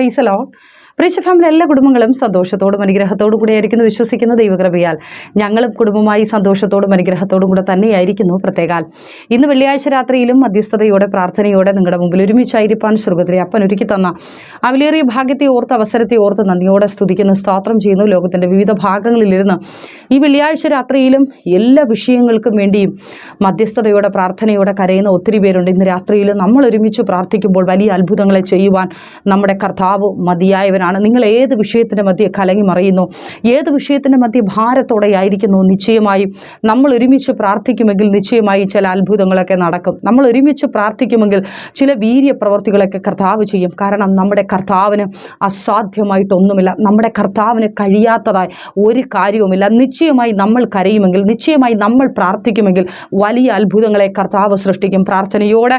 कई सलाउड പ്രീശ ഫാമിലി എല്ലാ കുടുംബങ്ങളും സന്തോഷത്തോടും അനുഗ്രഹത്തോടും കൂടിയായിരിക്കുന്നു വിശ്വസിക്കുന്ന ദൈവകൃപയാൽ. ഞങ്ങളും കുടുംബമായി സന്തോഷത്തോടും അനുഗ്രഹത്തോടും കൂടെ തന്നെയായിരിക്കുന്നു പ്രത്യേകാൽ. ഇന്ന് വെള്ളിയാഴ്ച രാത്രിയിലും മധ്യസ്ഥതയോടെ പ്രാർത്ഥനയോടെ നിങ്ങളുടെ മുമ്പിൽ ഒരുമിച്ചായിരിക്കാൻ സ്വർഗത്തിലെ അപ്പൻ ഒരുക്കി തന്ന അവിലേറിയ ഭാഗ്യത്തെ ഓർത്ത് അവസരത്തെ ഓർത്ത് നന്ദിയോടെ സ്തുതിക്കുന്നു സ്തോത്രം ചെയ്യുന്നു. ലോകത്തിന്റെ വിവിധ ഭാഗങ്ങളിലിരുന്ന് ഈ വെള്ളിയാഴ്ച രാത്രിയിലും എല്ലാ വിഷയങ്ങൾക്കും വേണ്ടിയും മധ്യസ്ഥതയോടെ പ്രാർത്ഥനയോടെ കരയുന്ന ഒത്തിരി പേരുണ്ട്. ഇന്ന് രാത്രിയിൽ നമ്മൾ ഒരുമിച്ച് പ്രാർത്ഥിക്കുമ്പോൾ വലിയ അത്ഭുതങ്ങളെ ചെയ്യുവാൻ നമ്മുടെ കർത്താവ് മതിയായവനാണ് നിങ്ങൾ ഏത് വിഷയത്തിന്റെ മധ്യ കലങ്ങി മറിയുന്നു? ഏത് വിഷയത്തിന്റെ മധ്യ ഭാരത്തോടെ ആയിരിക്കുന്നു? നിശ്ചയമായും നമ്മൾ ഒരുമിച്ച് പ്രാർത്ഥിക്കുമെങ്കിൽ നിശ്ചയമായി ചില അത്ഭുതങ്ങളൊക്കെ നടക്കും. നമ്മൾ ഒരുമിച്ച് പ്രാർത്ഥിക്കുമെങ്കിൽ ചില വീര്യ പ്രവർത്തികളൊക്കെ കർത്താവ് ചെയ്യും. കാരണം നമ്മുടെ കർത്താവിന് അസാധ്യമായിട്ടൊന്നുമില്ല. നമ്മുടെ കർത്താവിന് കഴിയാത്തതായി ഒരു കാര്യവുമില്ല. നിശ്ചയമായി നമ്മൾ കരയുമെങ്കിൽ നിശ്ചയമായി നമ്മൾ പ്രാർത്ഥിക്കുമെങ്കിൽ വലിയ അത്ഭുതങ്ങളെ കർത്താവ് സൃഷ്ടിക്കും. പ്രാർത്ഥനയോടെ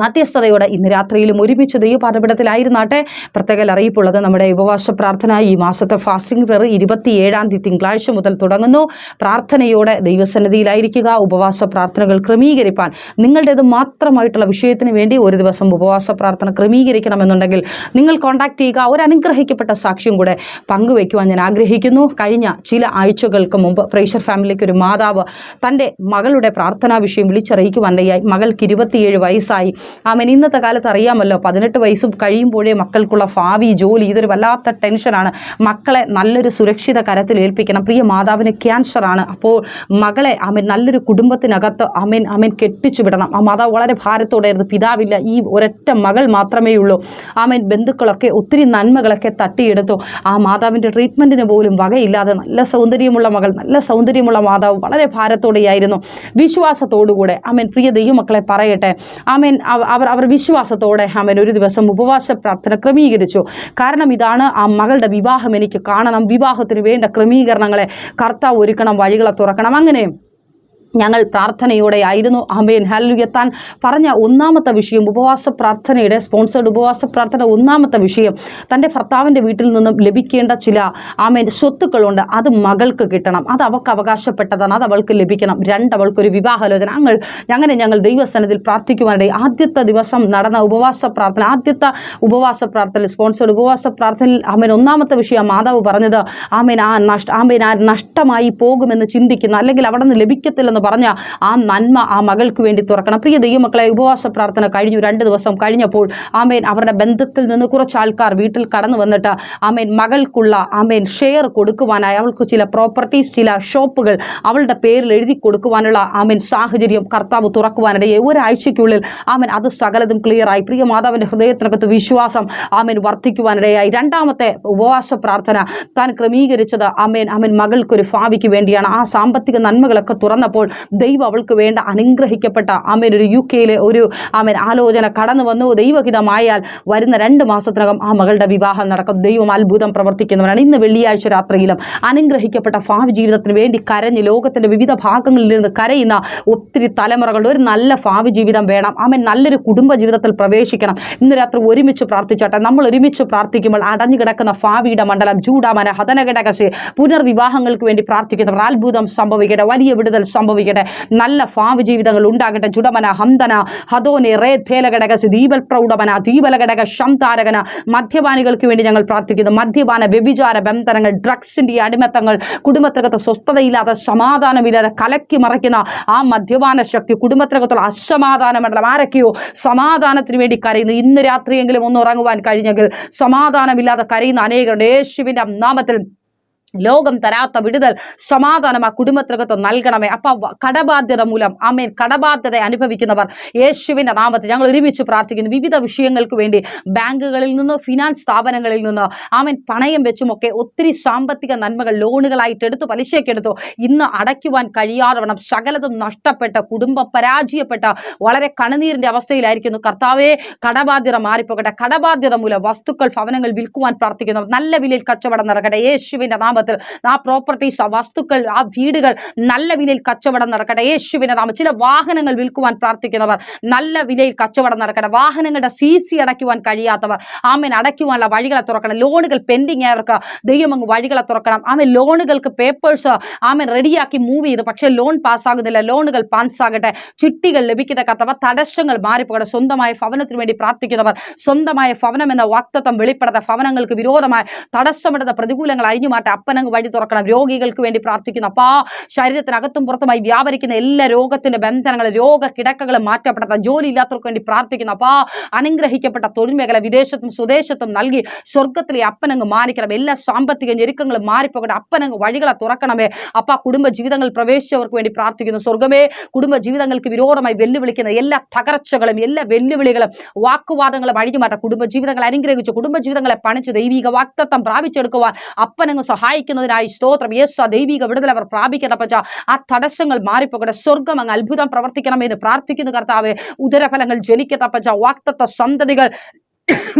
മധ്യസ്ഥതയോടെ ഇന്ന് രാത്രിയിലും ഒരുമിച്ച് ദൈവപാദപീഠത്തിലായിരുന്നാട്ടെ. പ്രത്യേക അറിയിപ്പുള്ളത് നമ്മുടെ ഉപവാസ പ്രാർത്ഥന ഈ മാസത്തെ ഫാസ്റ്റിംഗ് പ്രയർ ഇരുപത്തിയേഴാം തീയതി തിങ്കളാഴ്ച മുതൽ തുടങ്ങുന്നു. പ്രാർത്ഥനയോടെ ദൈവസന്നിധിയിലായിരിക്കുക. ഉപവാസ പ്രാർത്ഥനകൾ ക്രമീകരിപ്പാൻ നിങ്ങളുടേത് മാത്രമായിട്ടുള്ള വിഷയത്തിന് വേണ്ടി ഒരു ദിവസം ഉപവാസ പ്രാർത്ഥന ക്രമീകരിക്കണമെന്നുണ്ടെങ്കിൽ നിങ്ങൾ കോൺടാക്ട് ചെയ്യുക. ഒരു അനുഗ്രഹിക്കപ്പെട്ട സാക്ഷ്യം കൂടെ പങ്കുവയ്ക്കുവാൻ ഞാൻ ആഗ്രഹിക്കുന്നു. കഴിഞ്ഞ ചില ആഴ്ചകൾക്ക് മുമ്പ് പ്രേഷർ ഫാമിലിക്ക് ഒരു മാതാവ് തന്റെ മകളുടെ പ്രാർത്ഥനാ വിഷയം വിളിച്ചറിയിക്കുവാനിടയായി മകൾക്ക് ഇരുപത്തിയേഴ് വയസ്സായി. ആമൻ ഇന്നത്തെ കാലത്ത് അറിയാമല്ലോ പതിനെട്ട് വയസ്സും കഴിയുമ്പോഴേ മക്കൾക്കുള്ള ഭാവി ജോലി ഇതൊരു വല്ലാത്ത ടെൻഷനാണ് മക്കളെ നല്ലൊരു സുരക്ഷിത കരത്തിൽ ഏൽപ്പിക്കണം. പ്രിയ മാതാവിന് ക്യാൻസറാണ് അപ്പോൾ മകളെ ആമേൻ നല്ലൊരു കുടുംബത്തിനകത്ത് അമേൻ അമേൻ കെട്ടിച്ചു വിടണം. ആ മാതാവ് വളരെ ഭാരത്തോടെയായിരുന്നു പിതാവില്ല ഈ ഒരൊറ്റ മകൾ മാത്രമേ ഉള്ളൂ. ആമേൻ ബന്ധുക്കളൊക്കെ ഒത്തിരി നന്മകളൊക്കെ തട്ടിയെടുത്തു. ആ മാതാവിന്റെ ട്രീറ്റ്മെന്റിന് പോലും വകയില്ലാതെ നല്ല സൗന്ദര്യമുള്ള മകൾ നല്ല സൗന്ദര്യമുള്ള മാതാവ് വളരെ ഭാരത്തോടെയായിരുന്നു. വിശ്വാസത്തോടുകൂടെ ആമേൻ പ്രിയ ദൈവമക്കളെ പറയട്ടെ. ആമേൻ അവർ അവർ വിശ്വാസത്തോടെ അവൻ ഒരു ദിവസം ഉപവാസ പ്രാർത്ഥന ക്രമീകരിച്ചു. കാരണം ഇതാണ് ആ മകളുടെ വിവാഹം എനിക്ക് കാണണം. വിവാഹത്തിന് വേണ്ട ക്രമീകരണങ്ങളെ കർത്താവ് ഒരുക്കണം വഴികളെ തുറക്കണം. അങ്ങനെ ഞങ്ങൾ പ്രാർത്ഥനയോടെ ആയിരുന്നു അമേൻ ഹല്ലുയ താൻ പറഞ്ഞ ഒന്നാമത്തെ വിഷയം ഉപവാസ പ്രാർത്ഥനയുടെ സ്പോൺസേഡ് ഉപവാസ പ്രാർത്ഥന ഒന്നാമത്തെ വിഷയം തന്റെ ഭർത്താവിന്റെ വീട്ടിൽ നിന്നും ലഭിക്കേണ്ട ചില ആമേൻ സ്വത്തുക്കളുണ്ട്. അത് മകൾക്ക് കിട്ടണം. അത് അവൾക്ക് അവകാശപ്പെട്ടതാണ്. അത് അവൾക്ക് ലഭിക്കണം. രണ്ട് അവൾക്കൊരു വിവാഹാലോചന. ഞങ്ങൾ അങ്ങനെ ഞങ്ങൾ ദൈവസ്ഥാനത്തിൽ പ്രാർത്ഥിക്കുവാനിടയിൽ ആദ്യത്തെ ദിവസം നടന്ന ഉപവാസ പ്രാർത്ഥന ആദ്യത്തെ ഉപവാസ പ്രാർത്ഥന സ്പോൺസേഡ് ഉപവാസ പ്രാർത്ഥനയിൽ ആമേൻ ഒന്നാമത്തെ വിഷയം മാതാവ് പറഞ്ഞത് ആമേൻ ആ നഷ്ട ആമേൻ ആ നഷ്ടമായി പോകുമെന്ന് ചിന്തിക്കുന്ന അല്ലെങ്കിൽ അവിടെ നിന്ന് ലഭിക്കത്തില്ലെന്ന് പറഞ്ഞ ആ നന്മ ആ മകൾക്ക് വേണ്ടി തുറക്കണം. പ്രിയ ദൈവമക്കളെ ഉപവാസ പ്രാർത്ഥന കഴിഞ്ഞു രണ്ട് ദിവസം കഴിഞ്ഞപ്പോൾ ആമേൻ അവരുടെ ബന്ധത്തിൽ നിന്ന് കുറച്ച് ആൾക്കാർ വീട്ടിൽ കടന്നു വന്നിട്ട് ആമേൻ മകൾക്കുള്ള ആമേൻ ഷെയർ കൊടുക്കുവാനായി അവൾക്ക് ചില പ്രോപ്പർട്ടീസ് ചില ഷോപ്പുകൾ അവളുടെ പേരിൽ എഴുതി കൊടുക്കുവാനുള്ള ആമേൻ സാഹചര്യം കർത്താവ് തുറക്കുവാനിടയെ ഒരാഴ്ചയ്ക്കുള്ളിൽ ആമേൻ അത് സകലതും ക്ലിയറായി പ്രിയ മാതാവിന്റെ ഹൃദയത്തിനകത്ത് വിശ്വാസം ആമേൻ വർദ്ധിക്കുവാനിടയായി. രണ്ടാമത്തെ ഉപവാസ പ്രാർത്ഥന താൻ ക്രമീകരിച്ചത് ആമേൻ ആമേൻ മകൾക്കൊരു ഭാവിക്ക് വേണ്ടിയാണ്. ആ സാമ്പത്തിക നന്മകളൊക്കെ തുറന്നപ്പോൾ ദൈവം അവൾക്ക് വേണ്ട അനുഗ്രഹിക്കപ്പെട്ട ആമേൻ ഒരു യു കെയിലെ ഒരു ആമേൻ ആലോചന കടന്നു വന്നു. ദൈവഹിതമായാൽ വരുന്ന രണ്ട് മാസത്തിനകം ആ മകളുടെ വിവാഹം നടക്കും. ദൈവം അത്ഭുതം പ്രവർത്തിക്കുന്നവരാണ് ഇന്ന് വെള്ളിയാഴ്ച രാത്രിയിലും അനുഗ്രഹിക്കപ്പെട്ട ഭാവി ജീവിതത്തിന് വേണ്ടി കരഞ്ഞ് ലോകത്തിന്റെ വിവിധ ഭാഗങ്ങളിൽ നിന്ന് കരയുന്ന ഒത്തിരി തലമുറകളുടെ ഒരു നല്ല ഭാവി ജീവിതം വേണം. ആമേൻ നല്ലൊരു കുടുംബ ജീവിതത്തിൽ പ്രവേശിക്കണം. ഇന്ന് രാത്രി ഒരുമിച്ച് പ്രാർത്ഥിച്ചോട്ടെ. നമ്മൾ ഒരുമിച്ച് പ്രാർത്ഥിക്കുമ്പോൾ അടഞ്ഞു കിടക്കുന്ന ഭാവിയുടെ മണ്ഡലം ചൂടാമന ഹതനഘടകശി പുനർവിവാഹങ്ങൾക്ക് വേണ്ടി പ്രാർത്ഥിക്കുന്നവർ അത്ഭുതം സംഭവിക്കട്ടെ. വലിയ വിടുതൽ സംഭവിക്കട്ടെ. നല്ല ഭാവി ജീവിതങ്ങൾ ഉണ്ടാകട്ടെ. ചുടമന ഹന്തന ഹതോനെ റേ ഘടക ദീപൽ പ്രൗഢമന ദീപലഘടക ശംതാരകന മദ്യപാനികൾക്ക് വേണ്ടി ഞങ്ങൾ പ്രാർത്ഥിക്കുന്നു. മദ്യപാന വ്യഭിചാര ബന്ധനങ്ങൾ ഡ്രഗ്സിന്റെ അടിമത്തങ്ങൾ കുടുംബത്തിനകത്ത് സ്വസ്ഥതയില്ലാതെ സമാധാനമില്ലാതെ കലക്കി മറയ്ക്കുന്ന ആ മദ്യപാന ശക്തി കുടുംബത്തിനകത്തുള്ള അസമാധാന മണ്ഡലം ആരൊക്കെയോ സമാധാനത്തിന് വേണ്ടി കരയുന്നു. ഇന്ന് രാത്രിയെങ്കിലും ഒന്ന് ഉറങ്ങുവാൻ കഴിഞ്ഞെങ്കിൽ സമാധാനമില്ലാതെ കരയുന്ന അനേകരുടെ യേശുവിന്റെ നാമത്തിൽ ലോകം തരാത്ത വിടുതൽ സമാധാനം ആ കുടുംബത്തിനകത്ത് നൽകണമേ. അപ്പം കടബാധ്യത മൂലം ആമേൻ. കടബാധ്യത അനുഭവിക്കുന്നവർ യേശുവിന്റെ നാമത്തിൽ ഞങ്ങൾ ഒരുമിച്ച് പ്രാർത്ഥിക്കുന്നു. വിവിധ വിഷയങ്ങൾക്ക് വേണ്ടി ബാങ്കുകളിൽ നിന്നോ ഫിനാൻസ് സ്ഥാപനങ്ങളിൽ നിന്നോ ആമേൻ പണയം വെച്ചുമൊക്കെ ഒത്തിരി സാമ്പത്തിക നന്മകൾ ലോണുകളായിട്ട് എടുത്തു പലിശയ്ക്കെടുത്തു ഇന്ന് അടയ്ക്കുവാൻ കഴിയാതെ വണ്ണം സകലതും നഷ്ടപ്പെട്ട കുടുംബം പരാജയപ്പെട്ട വളരെ കണ്ണുനീരിന്റെ അവസ്ഥയിലായിരിക്കുന്നു. കർത്താവേ കടബാധ്യത മാറിപ്പോകട്ടെ. കടബാധ്യത മൂലം വസ്തുക്കൾ ഭവനങ്ങൾ വിൽക്കുവാൻ പ്രാർത്ഥിക്കുന്നു. നല്ല വിലയിൽ കച്ചവടം നടക്കട്ടെ. യേശുവിന്റെ നാമത്തിൽ കുടുംബത്തിൽ. ആ പ്രോപ്പർട്ടീസ് ആ വസ്തുക്കൾ ആ വീടുകൾ നല്ല വിലയിൽ കച്ചവടം നടക്കട്ടെ. യേശുവിനെ നാമം. ചില വാഹനങ്ങൾ വിൽക്കുവാൻ പ്രാർത്ഥിക്കുന്നവർ നല്ല വിലയിൽ കച്ചവടം നടക്കട്ടെ. വാഹനങ്ങളുടെ സി സി അടയ്ക്കുവാൻ കഴിയാത്തവർ. ആമേൻ അടയ്ക്കുവാനുള്ള വഴികളെ തുറക്കണം. ലോണുകൾ പെൻഡിങ് ആയവർക്ക് ദൈവം അങ്ങ് വഴികളെ തുറക്കണം. ആമേൻ ലോണുകൾക്ക് പേപ്പേഴ്സ് ആമേൻ റെഡിയാക്കി മൂവ് ചെയ്ത്. പക്ഷേ ലോൺ പാസ്സാകുന്നില്ല ലോണുകൾ പാസ്സാകട്ടെ ചിട്ടികൾ ലഭിക്കുന്ന കത്തവ തടസ്സങ്ങൾ മാറിപ്പോകട്ടെ. സ്വന്തമായ ഭവനത്തിന് വേണ്ടി പ്രാർത്ഥിക്കുന്നവർ സ്വന്തമായ ഭവനം എന്ന വാക്തത്വം വെളിപ്പെടാത്ത ഭവനങ്ങൾക്ക് വിരോധമായ തടസ്സമിടുന്ന പ്രതികൂലങ്ങൾ അഴിഞ്ഞു മാറ്റാൻ അപ്പനങ്ങ് വഴി തുറക്കണം. രോഗികൾക്ക് വേണ്ടി പ്രാർത്ഥിക്കുന്നു. അപ്പാ ശരീരത്തിനകത്തും പുറത്തുമായി വ്യാപരിക്കുന്ന എല്ലാ രോഗത്തിന്റെ ബന്ധനങ്ങൾ രോഗ കിടക്കകൾ മാറ്റപ്പെടാത്ത ജോലി ഇല്ലാത്തവർക്ക് വേണ്ടി പ്രാർത്ഥിക്കുന്നു. അപ്പാ അനുഗ്രഹിക്കപ്പെട്ട തൊഴിൽ മേഖല വിദേശത്തും സ്വദേശത്തും നൽകി സ്വർഗത്തിലെ അപ്പനങ്ങ് മാനിക്കണം. എല്ലാ സാമ്പത്തിക ഞെരുക്കങ്ങളും മാറിപ്പോകട്ടെ. അപ്പനങ്ങ് വഴികളെ തുറക്കണമേ. അപ്പാ കുടുംബ ജീവിതങ്ങൾ പ്രവേശിച്ചവർക്ക് വേണ്ടി പ്രാർത്ഥിക്കുന്നു. സ്വർഗമേ കുടുംബ ജീവിതങ്ങൾക്ക് വിരോധമായി വെല്ലുവിളിക്കുന്ന എല്ലാ തകർച്ചകളും എല്ലാ വെല്ലുവിളികളും വാക്കുവാദങ്ങളും അഴിഞ്ഞുമാറ്റ. കുടുംബ ജീവിതങ്ങൾ അനുഗ്രഹിച്ചു. കുടുംബ ജീവിതങ്ങളെ പണിച്ചു ദൈവിക വാക്തത്വം പ്രാപിച്ചെടുക്കുവാൻ അപ്പനങ്ങ് സഹായിക്കുന്നതിനായി സ്തോത്രം. യേശു ദൈവിക വിടുതൽ അവർ പ്രാപിക്കണപ്പച്ച പച്ച ആ തടസ്സങ്ങൾ മാറിപ്പോകട്ടെ. സ്വർഗം അങ്ങ് അത്ഭുതം പ്രവർത്തിക്കണമെന്ന് പ്രാർത്ഥിക്കുന്നു കർത്താവ്. ഉദരഫലങ്ങൾ ജനിക്കത്തപ്പച്ച പച്ച വാക്തത്വ സന്തതികൾ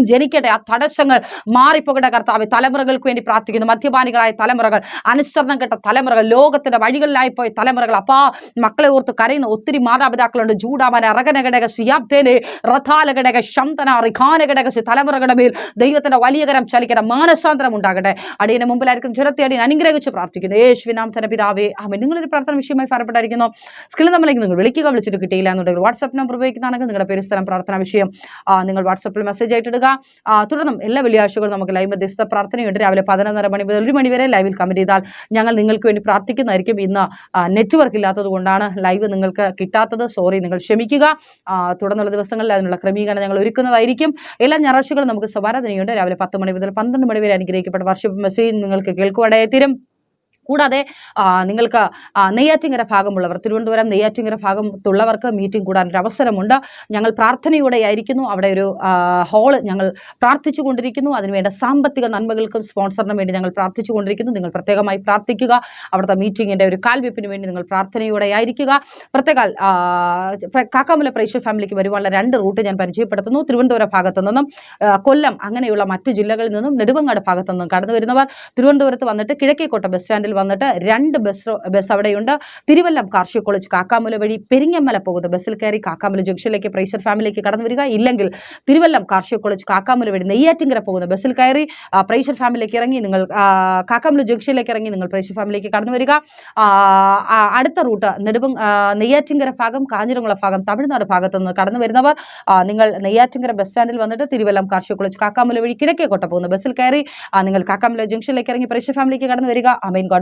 ജനിക്കട്ടെ. ആ തടസ്സങ്ങൾ മാറിപ്പോകട്ടെ കർത്താവ്. തലമുറകൾക്ക് വേണ്ടി പ്രാർത്ഥിക്കുന്നു. മദ്യപാനികളായ തലമുറകൾ അനുസരണം കെട്ട തലമുറകൾ ലോകത്തിന്റെ വഴികളിലായി പോയ തലമുറകൾ. അപ്പാ മക്കളെ ഓർത്ത് കരയുന്ന ഒത്തിരി മാതാപിതാക്കളുണ്ട്. ജൂഡാമന അറകനഘടക സിയാബ്ദേനെ റഥാലഘടക ശന്തന റിഖാനഘടക തലമുറകളുടെ മേൽ ദൈവത്തിന്റെ വലിയ കരം ചലിക്കണം മാനസാന്തരം ഉണ്ടാകട്ടെ. അടിയന് മുമ്പിലായിരിക്കും ചുരത്തി അടിയൻ അനുഗ്രഹിച്ച് പ്രാർത്ഥിക്കുന്നു. യേശുവിനാം തന്നെ പിതാവേ. അമ്മ നിങ്ങളൊരു പ്രാർത്ഥന വിഷയമായി ഫലപ്പെട്ടായിരിക്കുന്നു. സ്കിൽ നമ്മളിലേക്ക് നിങ്ങൾ വിളിക്കുക. വിളിച്ചിട്ട് കിട്ടിയില്ല എന്നുണ്ടെങ്കിൽ വാട്സ്ആപ്പ് നമ്പർ ഉപയോഗിക്കുന്നതാണെങ്കിൽ നിങ്ങളുടെ പേര് സ്ഥലം പ്രാർത്ഥന വിഷയം നിങ്ങൾ വാട്സപ്പിൽ മെസ്സേജ് ആയിട്ടിടുക ആ, തുടർന്നും എല്ലാ വെള്ളിയാഴ്ചകളും നമുക്ക് ലൈവ് മധ്യസ്ഥ പ്രാർത്ഥനയുണ്ട്. രാവിലെ പതിനൊന്നര മണി മുതൽ ഒരു മണി വരെ ലൈവിൽ കമന്റ് ചെയ്താൽ ഞങ്ങൾ നിങ്ങൾക്ക് വേണ്ടി പ്രാർത്ഥിക്കുന്നതായിരിക്കും. ഇന്ന് നെറ്റ്വർക്ക് ഇല്ലാത്തത് കൊണ്ടാണ് ലൈവ് നിങ്ങൾക്ക് കിട്ടാത്തത്. സോറി നിങ്ങൾ ക്ഷമിക്കുക. തുടർന്നുള്ള ദിവസങ്ങളിൽ അതിനുള്ള ക്രമീകരണം ഞങ്ങൾ ഒരുക്കുന്നതായിരിക്കും. എല്ലാ ഞായറാഴ്ചകളും നമുക്ക് സ്വാരാധനയുണ്ട് രാവിലെ പത്ത് മണി മുതൽ പന്ത്രണ്ട് മണി വരെ അനുഗ്രഹിക്കപ്പെട്ട വർഷപ്പ് മെസ്സേജ് നിങ്ങൾക്ക് കേൾക്കുവാനായി തീരും. കൂടാതെ നിങ്ങൾക്ക് നെയ്യാറ്റിങ്ങര ഭാഗമുള്ളവർ തിരുവനന്തപുരം നെയ്യാറ്റിങ്ങര ഭാഗത്തുള്ളവർക്ക് മീറ്റിംഗ് കൂടാനൊരു അവസരമുണ്ട്. ഞങ്ങൾ പ്രാർത്ഥനയോടെ ആയിരിക്കുന്നു അവിടെ ഒരു ഹാൾ ഞങ്ങൾ പ്രാർത്ഥിച്ചു കൊണ്ടിരിക്കുന്നു അതിനുവേണ്ട സാമ്പത്തിക നന്മകൾക്കും സ്പോൺസറിനും വേണ്ടി ഞങ്ങൾ പ്രാർത്ഥിച്ചു കൊണ്ടിരിക്കുന്നു നിങ്ങൾ പ്രത്യേകമായി പ്രാർത്ഥിക്കുക. അവിടുത്തെ മീറ്റിങ്ങിന്റെ ഒരു കാൽവെപ്പിന് വേണ്ടി നിങ്ങൾ പ്രാർത്ഥനയോടെ ആയിരിക്കുക പ്രത്യേക കാക്കാമല പ്രേക്ഷ ഫാമിലിക്ക് വരുവാനുള്ള രണ്ട് റൂട്ട് ഞാൻ പരിചയപ്പെടുത്തുന്നു. തിരുവനന്തപുരം ഭാഗത്തു നിന്നും കൊല്ലം അങ്ങനെയുള്ള മറ്റു ജില്ലകളിൽ നിന്നും നെടുവങ്ങാട് ഭാഗത്തു നിന്നും കടന്നു വരുന്നവർ തിരുവനന്തപുരത്ത് വന്നിട്ട് കിഴക്കേക്കോട്ട ബസ് സ്റ്റാൻഡിൽ വന്നിട്ട് രണ്ട് ബസ് ബസ് അവിടെയുണ്ട്. തിരുവല്ലം കാർഷിക കോളേജ് കാക്കാമല വഴി പെരിങ്ങമല പോകുന്ന ബസ്സിൽ കയറി കാക്കാമല ജംഗ്ഷനിലേക്ക് പ്രൈസർ ഫാമിലിക്ക് കടന്നു വരിക. ഇല്ലെങ്കിൽ തിരുവല്ലം കാർഷിക കോളേജ് കാക്കാമല വഴി നെയ്യാറ്റിങ്കര പോകുന്ന ബസ്സിൽ കയറി പ്രൈസർ ഫാമിലിക്ക് ഇറങ്ങി നിങ്ങൾ കാക്കാമുല ജംഗ്ഷനിലേക്ക് ഇറങ്ങി നിങ്ങൾ പ്രൈസർ ഫാമിലിക്ക് കടന്നു വരിക. അടുത്ത റൂട്ട് നെടുവങ് നെയ്യാറ്റിങ്കര ഭാഗം കാഞ്ഞിരംകുളം ഭാഗം തമിഴ്നാട് ഭാഗത്തു നിന്ന് കടന്നു വരുന്നവർ നിങ്ങൾ നെയ്യാറ്റിങ്കര ബസ് സ്റ്റാൻഡിൽ വന്നിട്ട് തിരുവല്ലം കാർഷിക കോളേജ് കാക്കാമല വഴി കിഴക്കേക്കോട്ട പോകുന്ന ബസ്സിൽ കയറി നിങ്ങൾ കാക്കാമല ജംഗ്ഷനിലേക്ക് ഇറങ്ങി പ്രൈസർ ഫാമിലിക്ക് കടന്നു വരിക. Amen God